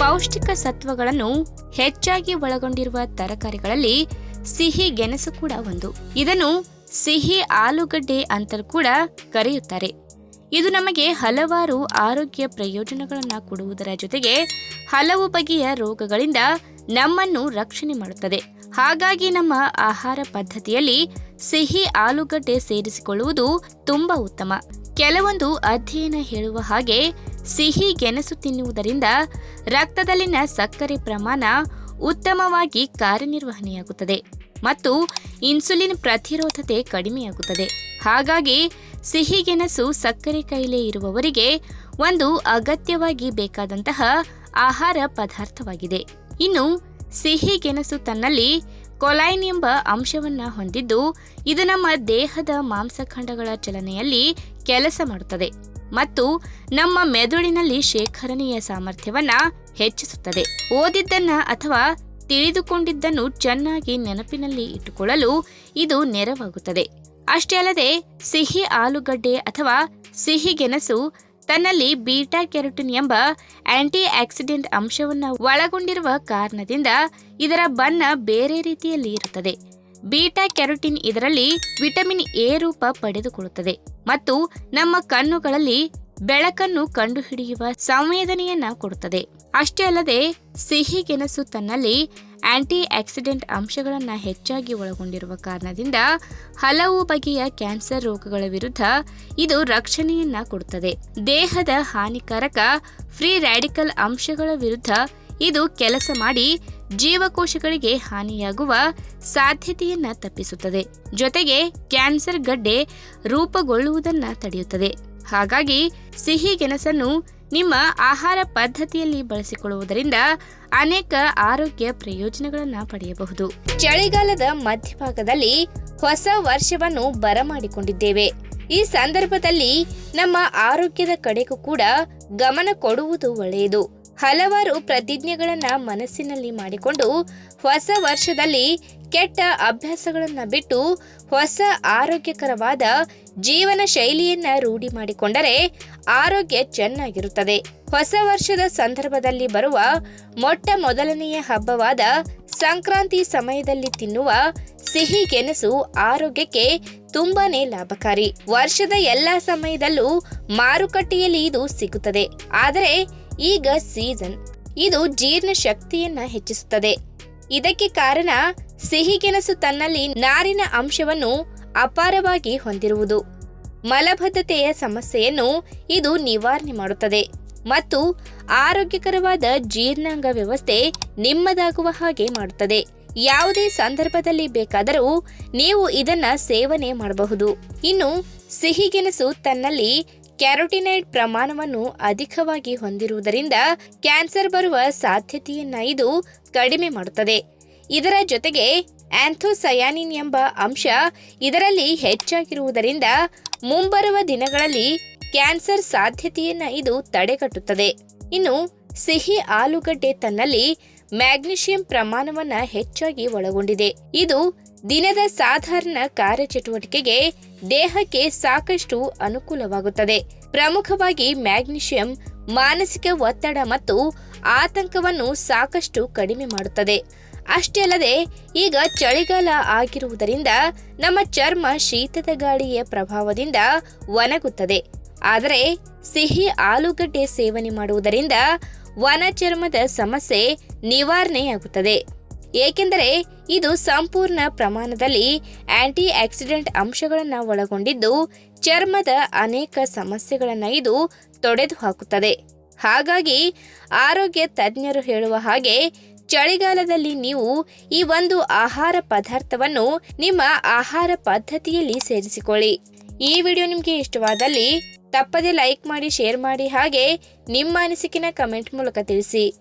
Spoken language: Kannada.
ಪೌಷ್ಟಿಕ ಸತ್ವಗಳನ್ನು ಹೆಚ್ಚಾಗಿ ಒಳಗೊಂಡಿರುವ ತರಕಾರಿಗಳಲ್ಲಿ ಸಿಹಿ ಗೆಣಸು ಕೂಡ ಒಂದು. ಇದನ್ನು ಸಿಹಿ ಆಲೂಗಡ್ಡೆ ಅಂತಲೂ ಕೂಡ ಕರೆಯುತ್ತಾರೆ. ಇದು ನಮಗೆ ಹಲವಾರು ಆರೋಗ್ಯ ಪ್ರಯೋಜನಗಳನ್ನು ಕೊಡುವುದರ ಜೊತೆಗೆ ಹಲವು ಬಗೆಯ ರೋಗಗಳಿಂದ ನಮ್ಮನ್ನು ರಕ್ಷಣೆ ಮಾಡುತ್ತದೆ. ಹಾಗಾಗಿ ನಮ್ಮ ಆಹಾರ ಪದ್ಧತಿಯಲ್ಲಿ ಸಿಹಿ ಆಲೂಗಡ್ಡೆ ಸೇರಿಸಿಕೊಳ್ಳುವುದು ತುಂಬಾ ಉತ್ತಮ. ಕೆಲವೊಂದು ಅಧ್ಯಯನ ಹೇಳುವ ಹಾಗೆ ಸಿಹಿ ಗೆಣಸು ತಿನ್ನುವುದರಿಂದ ರಕ್ತದಲ್ಲಿನ ಸಕ್ಕರೆ ಪ್ರಮಾಣ ಉತ್ತಮವಾಗಿ ಕಾರ್ಯನಿರ್ವಹಣೆಯಾಗುತ್ತದೆ ಮತ್ತು ಇನ್ಸುಲಿನ್ ಪ್ರತಿರೋಧತೆ ಕಡಿಮೆಯಾಗುತ್ತದೆ. ಹಾಗಾಗಿ ಸಿಹಿಗೆಣಸು ಸಕ್ಕರೆ ಕಾಯಿಲೆ ಇರುವವರಿಗೆ ಒಂದು ಅಗತ್ಯವಾಗಿ ಬೇಕಾದಂತಹ ಆಹಾರ ಪದಾರ್ಥವಾಗಿದೆ. ಇನ್ನು ಸಿಹಿ ಗೆಣಸು ತನ್ನಲ್ಲಿ ಕೊಲೈನ್ ಎಂಬ ಅಂಶವನ್ನು ಹೊಂದಿದ್ದು, ಇದು ನಮ್ಮ ದೇಹದ ಮಾಂಸಖಂಡಗಳ ಚಲನೆಯಲ್ಲಿ ಕೆಲಸ ಮಾಡುತ್ತದೆ. ಮತ್ತು ನಮ್ಮ ಮೆದುಳಿನಲ್ಲಿ ಶೇಖರಣೆಯ ಸಾಮರ್ಥ್ಯವನ್ನ ಹೆಚ್ಚಿಸುತ್ತದೆ. ಓದಿದ್ದನ್ನ ಅಥವಾ ತಿಳಿದುಕೊಂಡಿದ್ದನ್ನು ಚೆನ್ನಾಗಿ ನೆನಪಿನಲ್ಲಿ ಇಟ್ಟುಕೊಳ್ಳಲು ಇದು ನೆರವಾಗುತ್ತದೆ. ಅಷ್ಟೇ ಅಲ್ಲದೆ, ಸಿಹಿ ಆಲೂಗಡ್ಡೆ ಅಥವಾ ಸಿಹಿ ಗೆಣಸು ತನ್ನಲ್ಲಿ ಬೀಟಾ ಕೆರೋಟಿನ್ ಎಂಬ ಆಂಟಿ ಆಕ್ಸಿಡೆಂಟ್ ಅಂಶವನ್ನು ಒಳಗೊಂಡಿರುವ ಕಾರಣದಿಂದ ಇದರ ಬಣ್ಣ ಬೇರೆ ರೀತಿಯಲ್ಲಿ ಇರುತ್ತದೆ. ಬೀಟಾ ಕ್ಯಾರೋಟಿನ್ ಇದರಲ್ಲಿ ವಿಟಮಿನ್ ಎ ರೂಪ ಪಡೆದುಕೊಳ್ಳುತ್ತದೆ ಮತ್ತು ನಮ್ಮ ಕಣ್ಣುಗಳಲ್ಲಿ ಬೆಳಕನ್ನು ಕಂಡುಹಿಡಿಯುವ ಸಂವೇದನೆಯನ್ನ ಕೊಡುತ್ತದೆ. ಅಷ್ಟೇ ಅಲ್ಲದೆ, ಸಿಹಿ ಗೆಣಸು ತನ್ನಲ್ಲಿ ಆಂಟಿ ಆಕ್ಸಿಡೆಂಟ್ ಅಂಶಗಳನ್ನು ಹೆಚ್ಚಾಗಿ ಒಳಗೊಂಡಿರುವ ಕಾರಣದಿಂದ ಹಲವು ಬಗೆಯ ಕ್ಯಾನ್ಸರ್ ರೋಗಗಳ ವಿರುದ್ಧ ಇದು ರಕ್ಷಣೆಯನ್ನ ಕೊಡುತ್ತದೆ. ದೇಹದ ಹಾನಿಕಾರಕ, ಫ್ರೀ ರ್ಯಾಡಿಕಲ್ ಅಂಶಗಳ ವಿರುದ್ಧ ಇದು ಕೆಲಸ ಮಾಡಿ ಜೀವಕೋಶಗಳಿಗೆ ಹಾನಿಯಾಗುವ ಸಾಧ್ಯತೆಯನ್ನ ತಪ್ಪಿಸುತ್ತದೆ. ಜೊತೆಗೆ ಕ್ಯಾನ್ಸರ್ ಗಡ್ಡೆ ರೂಪುಗೊಳ್ಳುವುದನ್ನ ತಡೆಯುತ್ತದೆ. ಹಾಗಾಗಿ ಸಿಹಿ ಗೆಣಸನ್ನು ನಿಮ್ಮ ಆಹಾರ ಪದ್ಧತಿಯಲ್ಲಿ ಬಳಸಿಕೊಳ್ಳುವುದರಿಂದ ಅನೇಕ ಆರೋಗ್ಯ ಪ್ರಯೋಜನಗಳನ್ನು ಪಡೆಯಬಹುದು. ಚಳಿಗಾಲದ ಮಧ್ಯಭಾಗದಲ್ಲಿ ಹೊಸ ವರ್ಷವನ್ನು ಬರಮಾಡಿಕೊಂಡಿದ್ದೇವೆ. ಈ ಸಂದರ್ಭದಲ್ಲಿ ನಮ್ಮ ಆರೋಗ್ಯದ ಕಡೆಗೂ ಕೂಡ ಗಮನ ಕೊಡುವುದು ಒಳ್ಳೆಯದು. ಹಲವಾರು ಪ್ರತಿಜ್ಞೆಗಳನ್ನು ಮನಸ್ಸಿನಲ್ಲಿ ಮಾಡಿಕೊಂಡು ಹೊಸ ವರ್ಷದಲ್ಲಿ ಕೆಟ್ಟ ಅಭ್ಯಾಸಗಳನ್ನು ಬಿಟ್ಟು ಹೊಸ ಆರೋಗ್ಯಕರವಾದ ಜೀವನ ಶೈಲಿಯನ್ನ ರೂಢಿ ಮಾಡಿಕೊಂಡರೆ ಆರೋಗ್ಯ ಚೆನ್ನಾಗಿರುತ್ತದೆ. ಹೊಸ ವರ್ಷದ ಸಂದರ್ಭದಲ್ಲಿ ಬರುವ ಮೊಟ್ಟ ಮೊದಲನೆಯ ಹಬ್ಬವಾದ ಸಂಕ್ರಾಂತಿ ಸಮಯದಲ್ಲಿ ತಿನ್ನುವ ಸಿಹಿ ಗೆಣಸು ಆರೋಗ್ಯಕ್ಕೆ ತುಂಬಾನೇ ಲಾಭಕಾರಿ. ವರ್ಷದ ಎಲ್ಲಾ ಸಮಯದಲ್ಲೂ ಮಾರುಕಟ್ಟೆಯಲ್ಲಿ ಇದು ಸಿಗುತ್ತದೆ. ಆದರೆ ಈಗ ಸೀಸನ್ ಇದು ಜೀರ್ಣ ಶಕ್ತಿಯನ್ನ ಹೆಚ್ಚಿಸುತ್ತದೆ. ಇದಕ್ಕೆ ಕಾರಣ ಸಿಹಿಗೆಣಸು ತನ್ನಲ್ಲಿ ನಾರಿನ ಅಂಶವನ್ನು ಅಪಾರವಾಗಿ ಹೊಂದಿರುವುದು. ಮಲಬದ್ಧತೆಯ ಸಮಸ್ಯೆಯನ್ನು ಇದು ನಿವಾರಣೆ ಮಾಡುತ್ತದೆ. ಮತ್ತು ಆರೋಗ್ಯಕರವಾದ ಜೀರ್ಣಾಂಗ ವ್ಯವಸ್ಥೆ ನಿಮ್ಮದಾಗುವ ಹಾಗೆ ಮಾಡುತ್ತದೆ. ಯಾವುದೇ ಸಂದರ್ಭದಲ್ಲಿ ಬೇಕಾದರೂ ನೀವು ಇದನ್ನ ಸೇವನೆ ಮಾಡಬಹುದು. ಇನ್ನು ಸಿಹಿಗೆಣಸು ತನ್ನಲ್ಲಿ ಕ್ಯಾರೋಟಿನೈಡ್ ಪ್ರಮಾಣವನ್ನು ಅಧಿಕವಾಗಿ ಹೊಂದಿರುವುದರಿಂದ ಕ್ಯಾನ್ಸರ್ ಬರುವ ಸಾಧ್ಯತೆಯನ್ನ ಇದು ಕಡಿಮೆ ಮಾಡುತ್ತದೆ. ಇದರ ಜೊತೆಗೆ ಆಂಥೋಸಯಾನಿನ್ ಎಂಬ ಅಂಶ ಇದರಲ್ಲಿ ಹೆಚ್ಚಾಗಿರುವುದರಿಂದ ಮುಂಬರುವ ದಿನಗಳಲ್ಲಿ ಕ್ಯಾನ್ಸರ್ ಸಾಧ್ಯತೆಯನ್ನ ಇದು ತಡೆಗಟ್ಟುತ್ತದೆ. ಇನ್ನು ಸಿಹಿ ಆಲೂಗಡ್ಡೆ ತನ್ನಲ್ಲಿ ಮ್ಯಾಗ್ನೀಷಿಯಂ ಪ್ರಮಾಣವನ್ನು ಹೆಚ್ಚಾಗಿ ಒಳಗೊಂಡಿದೆ. ಇದು ದಿನದ ಸಾಧಾರಣ ಕಾರ್ಯಚಟುವಟಿಕೆಗೆ ದೇಹಕ್ಕೆ ಸಾಕಷ್ಟು ಅನುಕೂಲವಾಗುತ್ತದೆ. ಪ್ರಮುಖವಾಗಿ ಮ್ಯಾಗ್ನೀಷಿಯಂ ಮಾನಸಿಕ ಒತ್ತಡ ಮತ್ತು ಆತಂಕವನ್ನು ಸಾಕಷ್ಟು ಕಡಿಮೆ ಮಾಡುತ್ತದೆ. ಅಷ್ಟೇ ಅಲ್ಲದೆ, ಈಗ ಚಳಿಗಾಲ ಆಗಿರುವುದರಿಂದ ನಮ್ಮ ಚರ್ಮ ಶೀತದ ಗಾಳಿಯ ಪ್ರಭಾವದಿಂದ ಒಣಗುತ್ತದೆ. ಆದರೆ ಸಿಹಿ ಆಲೂಗಡ್ಡೆ ಸೇವನೆ ಮಾಡುವುದರಿಂದ ವನ ಚರ್ಮದ ಸಮಸ್ಯೆ ನಿವಾರಣೆಯಾಗುತ್ತದೆ. ಏಕೆಂದರೆ ಇದು ಸಂಪೂರ್ಣ ಪ್ರಮಾಣದಲ್ಲಿ ಆಂಟಿ ಆಕ್ಸಿಡೆಂಟ್ ಅಂಶಗಳನ್ನು ಒಳಗೊಂಡಿದ್ದು, ಚರ್ಮದ ಅನೇಕ ಸಮಸ್ಯೆಗಳನ್ನು ಇದು ತೊಡೆದು ಹಾಕುತ್ತದೆ ಹಾಗಾಗಿ ಆರೋಗ್ಯ ತಜ್ಞರು ಹೇಳುವ ಹಾಗೆ, ಚಳಿಗಾಲದಲ್ಲಿ ನೀವು ಈ ಒಂದು ಆಹಾರ ಪದಾರ್ಥವನ್ನು ನಿಮ್ಮ ಆಹಾರ ಪದ್ಧತಿಯಲ್ಲಿ ಸೇರಿಸಿಕೊಳ್ಳಿ. ಈ ವಿಡಿಯೋ ನಿಮಗೆ ಇಷ್ಟವಾದಲ್ಲಿ ತಪ್ಪದೆ ಲೈಕ್ ಮಾಡಿ, ಶೇರ್ ಮಾಡಿ ಹಾಗೆ ನಿಮ್ಮ ಅನಿಸಿಕೆನ ಕಮೆಂಟ್ ಮೂಲಕ ತಿಳಿಸಿ.